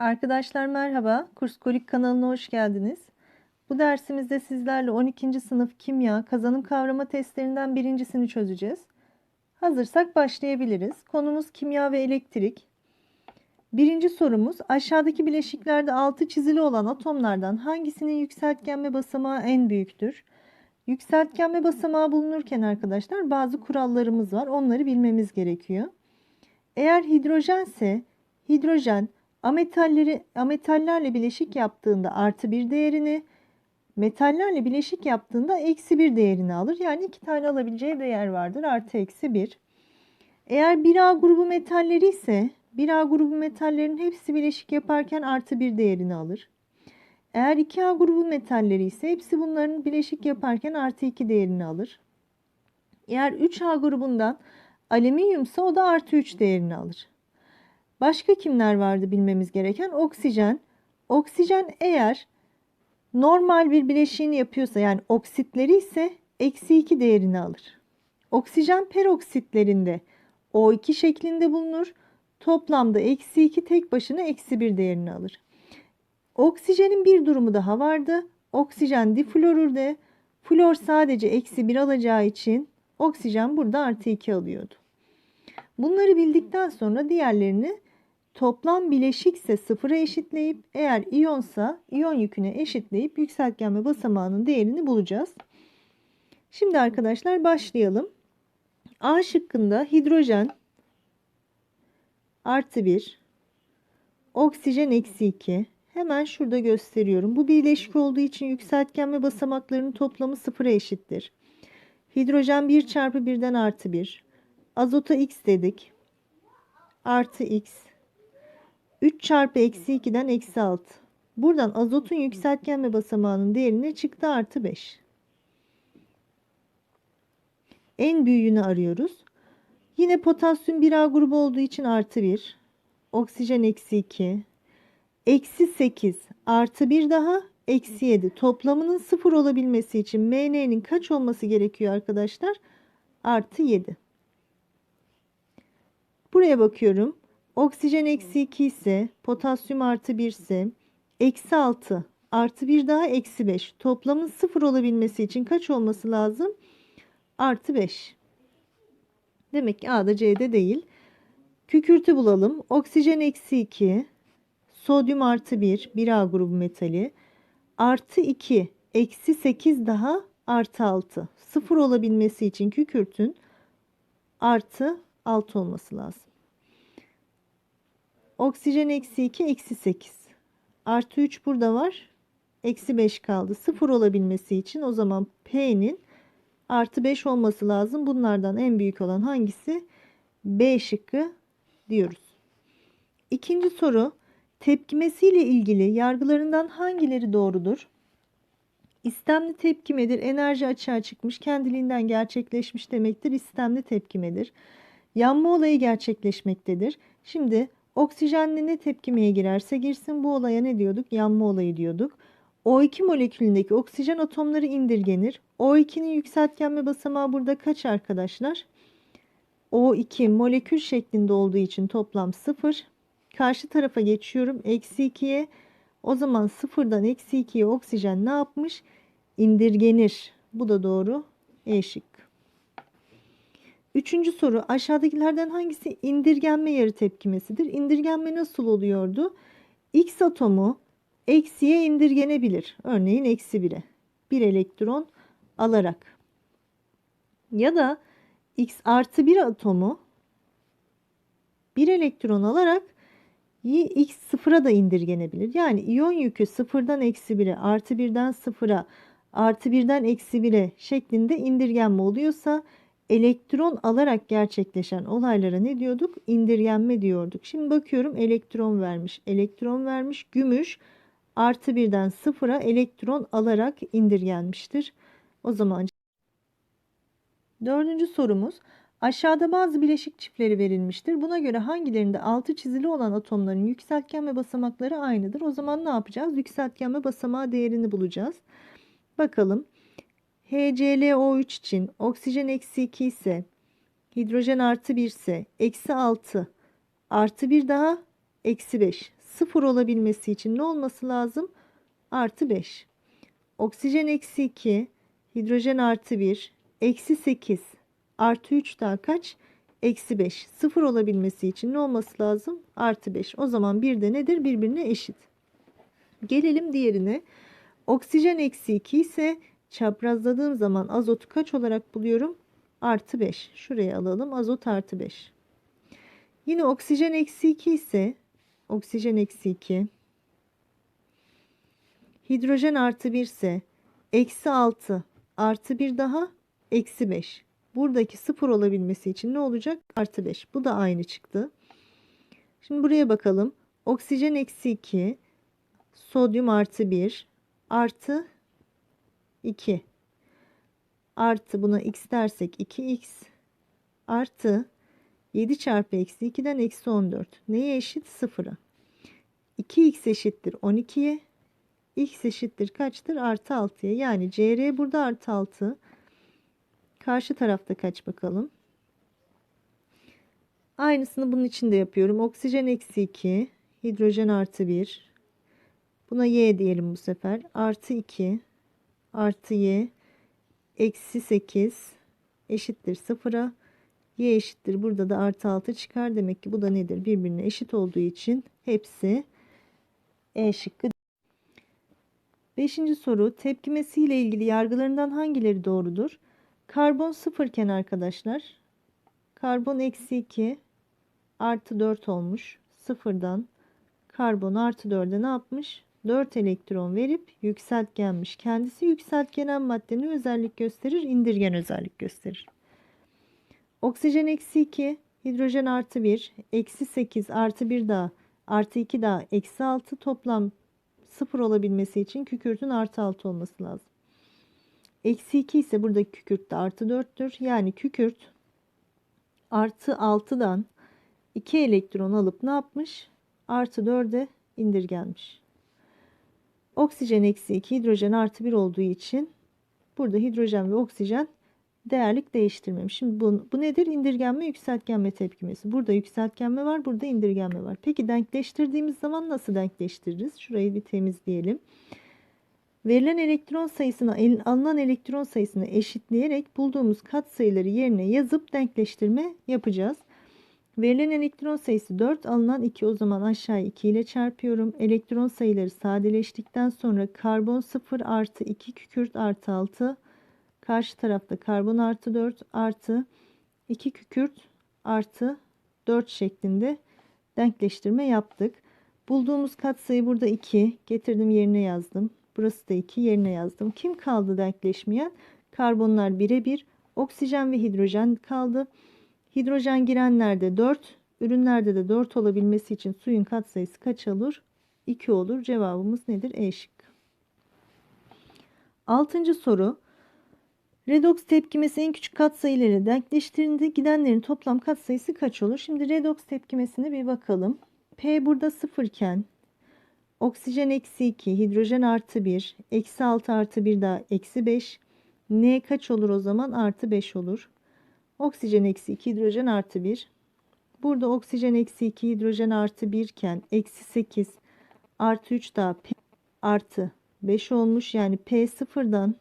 Arkadaşlar merhaba. Kurs Kolik kanalına hoş geldiniz. Bu dersimizde sizlerle 12. sınıf kimya kazanım kavrama testlerinden birincisini çözeceğiz. Hazırsak başlayabiliriz. Konumuz kimya ve elektrik. Birinci sorumuz aşağıdaki bileşiklerde altı çizili olan atomlardan hangisinin yükseltgenme basamağı en büyüktür? Yükseltgenme basamağı bulunurken arkadaşlar bazı kurallarımız var. Onları bilmemiz gerekiyor. Eğer hidrojense hidrojen ametalleri ametallerle bileşik yaptığında artı bir değerini metallerle bileşik yaptığında eksi bir değerini alır. Yani iki tane alabileceği değer vardır. Artı eksi bir. Eğer 1A grubu metalleri ise 1A grubu metallerin hepsi bileşik yaparken artı bir değerini alır. Eğer 2A grubu metalleri ise hepsi bunların bileşik yaparken artı 2 değerini alır. Eğer 3A grubundan alüminyumsa o da artı 3 değerini alır. Başka kimler vardı bilmemiz gereken? Oksijen. Oksijen eğer normal bir bileşiğini yapıyorsa yani oksitleri ise eksi 2 değerini alır. Oksijen peroksitlerinde O2 şeklinde bulunur. Toplamda eksi 2 tek başına eksi 1 değerini alır. Oksijenin bir durumu daha vardı. Oksijen diflorürde. Flor sadece eksi 1 alacağı için oksijen burada artı 2 alıyordu. Bunları bildikten sonra diğerlerini toplam bileşikse sıfıra eşitleyip eğer iyonsa iyon yüküne eşitleyip yükseltgenme basamağının değerini bulacağız. Şimdi arkadaşlar başlayalım. A şıkkında hidrojen artı 1, oksijen eksi 2. Hemen şurada gösteriyorum. Bu bileşik olduğu için yükseltgenme basamaklarının toplamı sıfıra eşittir. Hidrojen 1 çarpı 1'den artı 1. Azota x dedik. Artı x. 3 çarpı eksi 2'den eksi 6. Buradan azotun yükseltgenme basamağının değerine çıktı artı 5. En büyüğünü arıyoruz. Yine potasyum 1A grubu olduğu için artı 1. Oksijen eksi 2. Eksi 8 artı 1 daha eksi 7. Toplamının 0 olabilmesi için MN'nin kaç olması gerekiyor arkadaşlar? Artı 7. Buraya bakıyorum. Oksijen eksi 2 ise potasyum artı 1 ise eksi 6 artı 1 daha eksi 5. Toplamın 0 olabilmesi için kaç olması lazım? Artı 5. Demek ki A'da C'de değil. Kükürtü bulalım. Oksijen eksi 2. Sodyum artı 1. 1A grubu metali. Artı 2. Eksi 8 daha artı 6. 0 olabilmesi için kükürtün artı 6 olması lazım. Oksijen eksi 2 eksi 8. Artı 3 burada var. Eksi 5 kaldı. 0 olabilmesi için o zaman P'nin artı 5 olması lazım. Bunlardan en büyük olan hangisi? B şıkkı diyoruz. İkinci soru. Tepkimesiyle ilgili yargılarından hangileri doğrudur? İstemli tepkimedir. Enerji açığa çıkmış, kendiliğinden gerçekleşmiş demektir. İstemli tepkimedir. Yanma olayı gerçekleşmektedir. Şimdi oksijenle ne tepkimeye girerse girsin bu olaya ne diyorduk? Yanma olayı diyorduk. O2 molekülündeki oksijen atomları indirgenir. O2'nin yükseltgenme basamağı burada kaç arkadaşlar? O2 molekül şeklinde olduğu için toplam 0. Karşı tarafa geçiyorum. Eksi 2'ye. O zaman sıfırdan eksi 2'ye oksijen ne yapmış? İndirgenir. Bu da doğru. E şık. Üçüncü soru aşağıdakilerden hangisi indirgenme yarı tepkimesidir? İndirgenme nasıl oluyordu? X atomu eksiye indirgenebilir. Örneğin eksi 1'e. Bir elektron alarak. Ya da X artı 1 atomu bir elektron alarak x sıfıra da indirgenebilir. Yani iyon yükü sıfırdan eksi 1'e artı 1'den sıfıra artı 1'den eksi 1'e şeklinde indirgenme oluyorsa elektron alarak gerçekleşen olaylara ne diyorduk? İndirgenme diyorduk. Şimdi bakıyorum elektron vermiş. Elektron vermiş. Gümüş artı 1'den sıfıra elektron alarak indirgenmiştir. O zaman dördüncü sorumuz. Aşağıda bazı bileşik çiftleri verilmiştir. Buna göre hangilerinde altı çizili olan atomların yükseltgenme basamakları aynıdır? O zaman ne yapacağız? Yükseltgenme basamağı değerini bulacağız. Bakalım. HClO3 için oksijen eksi 2 ise hidrojen artı 1 ise eksi 6 artı 1 daha eksi 5 sıfır olabilmesi için ne olması lazım? Artı 5. Oksijen eksi 2, hidrojen artı 1, eksi 8, artı 3 daha kaç? Eksi 5. Sıfır olabilmesi için ne olması lazım? Artı 5. O zaman bir de nedir? Birbirine eşit. Gelelim diğerine. Oksijen eksi 2 ise çaprazladığım zaman azotu kaç olarak buluyorum? Artı 5. Şuraya alalım. Azot artı 5. Yine oksijen eksi 2 ise oksijen eksi 2 hidrojen artı 1 ise eksi 6 artı 1 daha eksi 5. Buradaki sıfır olabilmesi için ne olacak? Artı 5. Bu da aynı çıktı. Şimdi buraya bakalım. Oksijen eksi 2 sodyum artı 1 artı 2 artı buna x dersek 2x artı 7 çarpı eksi 2'den eksi 14. Neye eşit? Sıfıra. 2x eşittir 12'ye. x eşittir kaçtır? Artı 6'ya. Yani CR burada artı 6. Karşı tarafta kaç bakalım? Aynısını bunun için de yapıyorum. Oksijen eksi 2. Hidrojen artı 1. Buna y diyelim bu sefer. Artı 2. Artı y. Eksi 8. Eşittir sıfıra y eşittir. Burada da artı 6 çıkar. Demek ki bu da nedir? Birbirine eşit olduğu için hepsi E şıkkı. Beşinci soru tepkimesi ile ilgili yargılarından hangileri doğrudur? Karbon sıfırken arkadaşlar karbon eksi 2 artı 4 olmuş. Sıfırdan karbon artı 4'e ne yapmış? 4 elektron verip yükseltgenmiş. Kendisi yükseltgenen maddenin özellik gösterir, indirgen özellik gösterir. Oksijen eksi 2, hidrojen artı 1, eksi 8 artı 1 daha artı 2 daha eksi 6 toplam 0 olabilmesi için kükürtün artı 6 olması lazım. Eksi 2 ise buradaki kükürt de artı 4'tür. Yani kükürt artı 6'dan 2 elektron alıp ne yapmış? Artı 4'e indirgenmiş. Oksijen eksi 2 hidrojen artı 1 olduğu için burada hidrojen ve oksijen değerlik değiştirmemiş. Şimdi bu, bu nedir? İndirgenme, yükseltgenme tepkimesi. Burada yükseltgenme var, burada indirgenme var. Peki denkleştirdiğimiz zaman nasıl denkleştiririz? Şurayı bir temizleyelim. Verilen elektron sayısına alınan elektron sayısını eşitleyerek bulduğumuz katsayıları yerine yazıp denkleştirme yapacağız. Verilen elektron sayısı 4 alınan 2 o zaman aşağıya 2 ile çarpıyorum. Elektron sayıları sadeleştikten sonra karbon 0 artı 2 kükürt artı 6 Karşı tarafta karbon artı 4 artı 2 kükürt artı 4 şeklinde denkleştirme yaptık. Bulduğumuz katsayı burada 2. Getirdim yerine yazdım. Burası da 2 yerine yazdım. Kim kaldı denkleşmeyen? Karbonlar birebir. Oksijen ve hidrojen kaldı. Hidrojen girenlerde 4. Ürünlerde de 4 olabilmesi için suyun katsayısı kaç olur? 2 olur. Cevabımız nedir? E şıkkı. Altıncı soru. Redox tepkimesi en küçük katsayıları denkleştiğinde gidenlerin toplam katsayısı kaç olur? Şimdi redox tepkimesine bir bakalım. P burada 0 iken oksijen eksi 2, hidrojen artı 1, eksi 6 artı 1 daha eksi 5. N kaç olur o zaman? Artı 5 olur. Oksijen eksi 2, hidrojen artı 1. Burada oksijen eksi 2, hidrojen artı 1 iken eksi 8 artı 3 daha P artı 5 olmuş. Yani P sıfırdan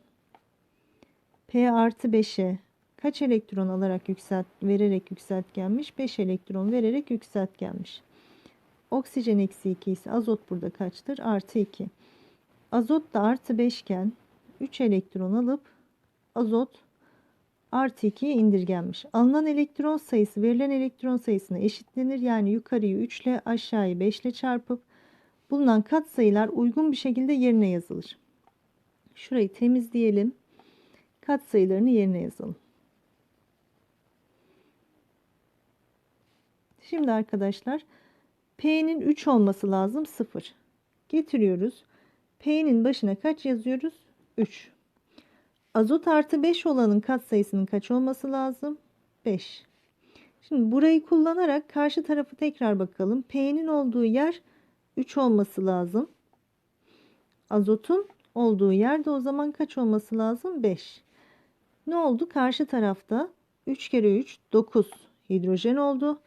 P artı 5'e kaç elektron alarak yükselt, vererek yükseltgenmiş? 5 elektron vererek yükseltgenmiş. Oksijen eksi 2 ise azot burada kaçtır? Artı 2. Azot da artı 5 iken 3 elektron alıp azot artı 2'ye indirgenmiş. Alınan elektron sayısı verilen elektron sayısına eşitlenir. Yani yukarıyı 3 ile aşağıyı 5 ile çarpıp bulunan katsayılar uygun bir şekilde yerine yazılır. Şurayı temizleyelim katsayılarını yerine yazalım. Şimdi arkadaşlar P'nin 3 olması lazım 0. Getiriyoruz. P'nin başına kaç yazıyoruz? 3. Azot artı 5 olanın katsayısının kaç olması lazım? 5. Şimdi burayı kullanarak karşı tarafı tekrar bakalım. P'nin olduğu yer 3 olması lazım. Azotun olduğu yerde o zaman kaç olması lazım? 5. Ne oldu? Karşı tarafta 3 kere 3 9 hidrojen oldu.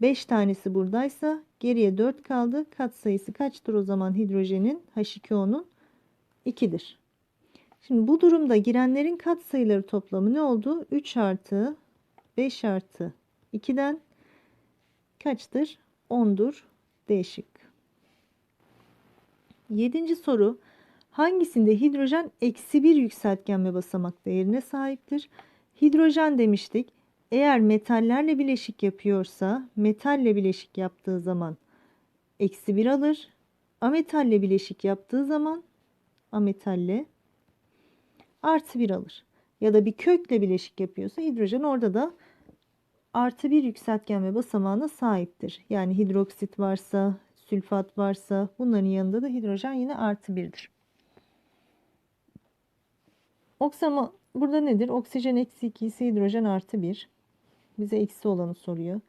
5 tanesi buradaysa geriye 4 kaldı. Katsayısı kaçtır o zaman hidrojenin H2O'nun? 2'dir. Şimdi bu durumda girenlerin katsayıları toplamı ne oldu? 3 artı 5 artı 2'den kaçtır? 10'dur. D şıkkı. Yedinci soru. Hangisinde hidrojen eksi bir yükseltgen ve basamak değerine sahiptir? Hidrojen demiştik. Eğer metallerle bileşik yapıyorsa metalle bileşik yaptığı zaman eksi bir alır. Ametalle bileşik yaptığı zaman ametalle artı bir alır. Ya da bir kökle bileşik yapıyorsa hidrojen orada da artı bir yükseltgen ve basamağına sahiptir. Yani hidroksit varsa, sülfat varsa bunların yanında da hidrojen yine artı birdir. Oksama burada nedir? Oksijen eksi 2 ise hidrojen artı 1. Bize eksi olanı soruyor.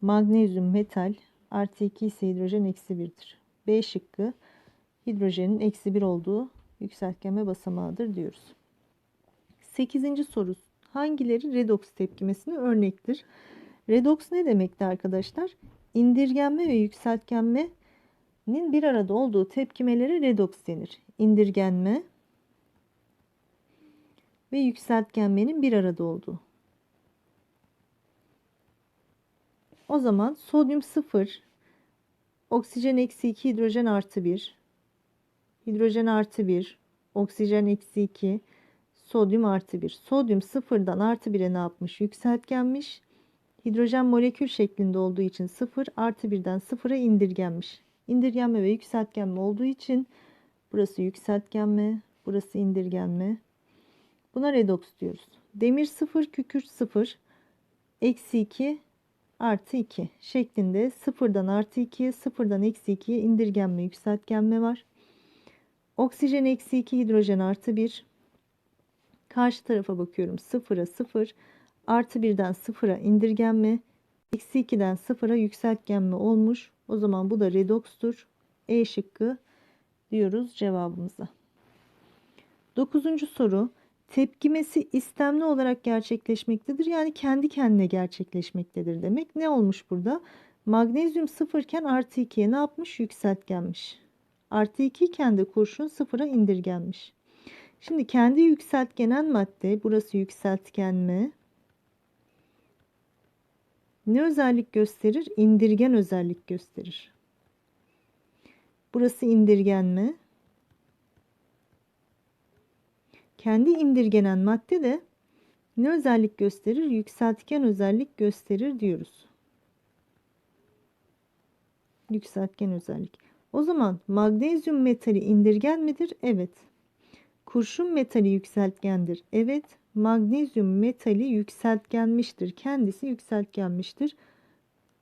Magnezyum metal artı 2 ise hidrojen eksi 1'dir. B şıkkı hidrojenin eksi 1 olduğu yükseltgen ve basamağıdır diyoruz. 8. soru. Hangileri redoks tepkimesine örnektir? Redoks ne demekti arkadaşlar? İndirgenme ve yükseltgenmenin bir arada olduğu tepkimelere redoks denir. İndirgenme ve yükseltgenmenin bir arada olduğu. O zaman sodyum 0, oksijen eksi 2, hidrojen artı 1, hidrojen artı 1, oksijen eksi 2, sodyum artı 1. Sodyum sıfırdan artı 1'e ne yapmış? Yükseltgenmiş. Hidrojen molekül şeklinde olduğu için 0 artı 1'den 0'a indirgenmiş. İndirgenme ve yükseltgenme olduğu için burası yükseltgenme, burası indirgenme. Buna redoks diyoruz. Demir 0, kükürt 0, eksi 2 artı 2 şeklinde sıfırdan artı 2'ye sıfırdan eksi 2'ye indirgenme yükseltgenme var. Oksijen eksi 2 hidrojen artı 1. Karşı tarafa bakıyorum 0'a 0 artı 1'den 0'a indirgenme eksi 2'den 0'a yükseltgenme olmuş. O zaman bu da redokstur. E şıkkı diyoruz cevabımıza. Dokuzuncu soru tepkimesi istemli olarak gerçekleşmektedir. Yani kendi kendine gerçekleşmektedir demek. Ne olmuş burada? Magnezyum sıfırken artı 2'ye ne yapmış? Yükseltgenmiş. Artı 2 iken de kurşun sıfıra indirgenmiş. Şimdi kendi yükseltgenen madde, burası yükseltgenme. Ne özellik gösterir? İndirgen özellik gösterir. Burası indirgenme. Kendi indirgenen madde de ne özellik gösterir? Yükseltgen özellik gösterir diyoruz. Yükseltgen özellik. O zaman magnezyum metali indirgen midir? Evet. Kurşun metali yükseltgendir. Evet. Magnezyum metali yükseltgenmiştir. Kendisi yükseltgenmiştir.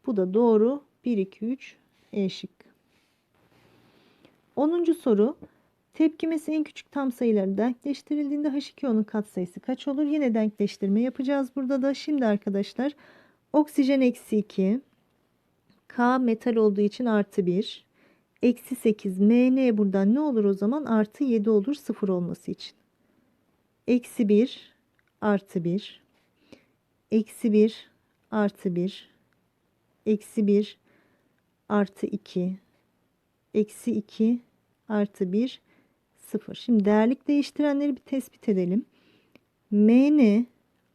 Bu da doğru. 1, 2, 3 E şık. 10. soru. Tepkimesi en küçük tam sayıları denkleştirildiğinde H2O'nun katsayısı kaç olur? Yine denkleştirme yapacağız burada da. Şimdi arkadaşlar oksijen eksi 2 K metal olduğu için artı 1 eksi 8 MN buradan ne olur o zaman? Artı 7 olur 0 olması için. Eksi 1 artı 1 eksi 1 artı 1 eksi 1 artı 2 eksi 2 artı 1 0. Şimdi değerlik değiştirenleri bir tespit edelim. Mn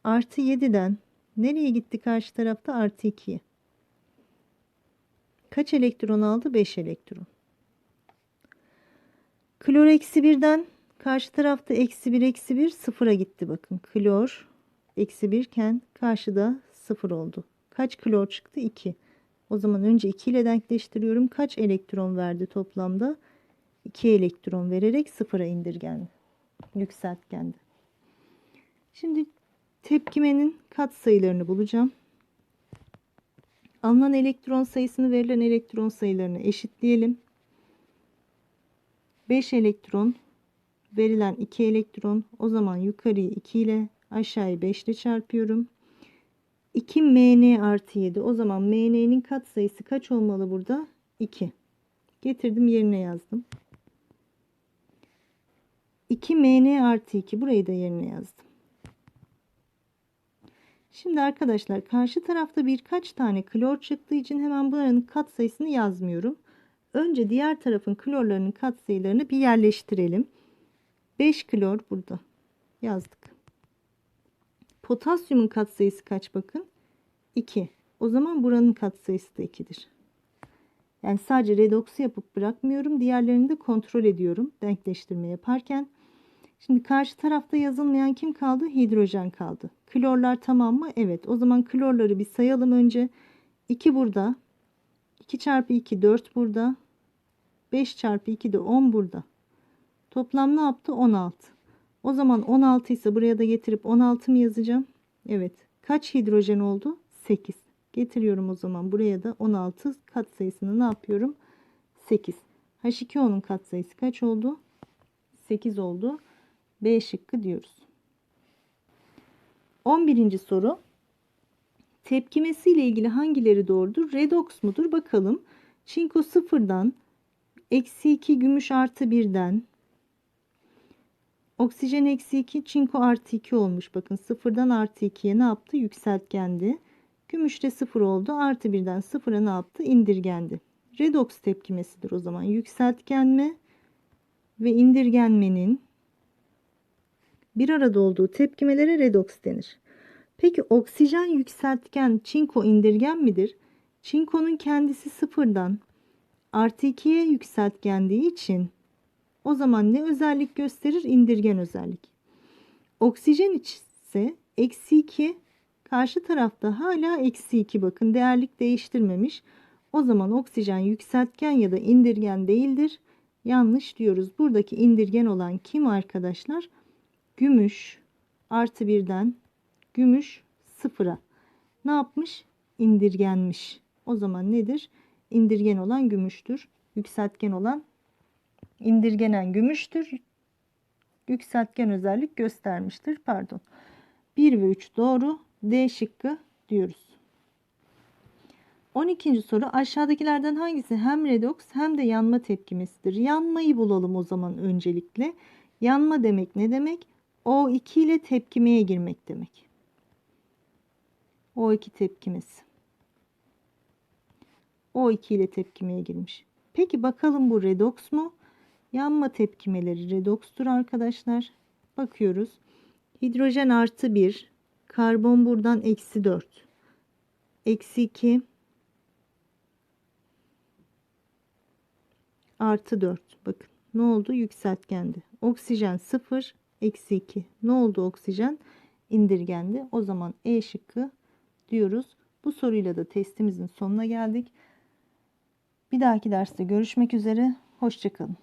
artı 7'den nereye gitti karşı tarafta? Artı 2'ye. Kaç elektron aldı? 5 elektron. Klor eksi 1'den karşı tarafta eksi 1 eksi 1 sıfıra gitti bakın. Klor eksi 1 iken karşıda 0 oldu. Kaç klor çıktı? 2. O zaman önce 2 ile denkleştiriyorum. Kaç elektron verdi toplamda? 2 elektron vererek sıfıra indirgendi. Yükseltgendi. Şimdi tepkimenin kat sayılarını bulacağım. Alınan elektron sayısını verilen elektron sayılarını eşitleyelim. 5 elektron verilen 2 elektron o zaman yukarıyı 2 ile aşağıyı 5 ile çarpıyorum. 2 mn artı 7 o zaman mn'nin kat sayısı kaç olmalı burada? 2. Getirdim yerine yazdım. 2 mn artı 2 burayı da yerine yazdım. Şimdi arkadaşlar karşı tarafta birkaç tane klor çıktığı için hemen bunların katsayısını yazmıyorum. Önce diğer tarafın klorlarının katsayılarını bir yerleştirelim. 5 klor burada yazdık. Potasyumun katsayısı kaç bakın? 2. O zaman buranın katsayısı da 2'dir. Yani sadece redoksu yapıp bırakmıyorum. Diğerlerini de kontrol ediyorum denkleştirme yaparken. Şimdi karşı tarafta yazılmayan kim kaldı? Hidrojen kaldı. Klorlar tamam mı? Evet. O zaman klorları bir sayalım önce. 2 burada. 2 çarpı 2 4 burada. 5 çarpı 2 de 10 burada. Toplam ne yaptı? 16. O zaman 16 ise buraya da getirip 16 mı yazacağım? Evet. Kaç hidrojen oldu? 8. Getiriyorum o zaman buraya da 16 kat sayısını ne yapıyorum? 8. H2O'nun kat sayısı kaç oldu? 8 oldu. B şıkkı diyoruz. 11. soru. Tepkimesi ile ilgili hangileri doğrudur? Redoks mudur? Bakalım. Çinko sıfırdan eksi 2 gümüş artı 1'den oksijen eksi 2 çinko artı 2 olmuş. Bakın sıfırdan artı 2'ye ne yaptı? Yükseltgendi. Gümüş de sıfır oldu. Artı 1'den sıfıra ne yaptı? İndirgendi. Redoks tepkimesidir o zaman. Yükseltgenme ve indirgenmenin bir arada olduğu tepkimelere redoks denir. Peki oksijen yükseltgen çinko indirgen midir? Çinkonun kendisi sıfırdan artı 2'ye yükseltgendiği için o zaman ne özellik gösterir? İndirgen özellik. Oksijen ise eksi 2 karşı tarafta hala eksi 2 bakın değerlik değiştirmemiş. O zaman oksijen yükseltgen ya da indirgen değildir. Yanlış diyoruz. Buradaki indirgen olan kim arkadaşlar? Gümüş artı birden gümüş sıfıra. Ne yapmış? İndirgenmiş. O zaman nedir? İndirgen olan gümüştür. Yükseltgen olan indirgenen gümüştür. Yükseltgen özellik göstermiştir. Pardon. 1 ve 3 doğru. D şıkkı diyoruz. 12. soru aşağıdakilerden hangisi hem redoks hem de yanma tepkimesidir? Yanmayı bulalım o zaman öncelikle. Yanma demek ne demek? O2 ile tepkimeye girmek demek. O2 tepkimesi. O2 ile tepkimeye girmiş. Peki bakalım bu redoks mu? Yanma tepkimeleri redokstur arkadaşlar. Bakıyoruz. Hidrojen artı 1. Karbon buradan eksi 4. Eksi 2. Artı 4. Bakın ne oldu? Yükseltgendi. Oksijen 0. Eksi 2. Ne oldu oksijen? indirgendi. O zaman E şıkkı diyoruz. Bu soruyla da testimizin sonuna geldik. Bir dahaki derste görüşmek üzere. Hoşçakalın.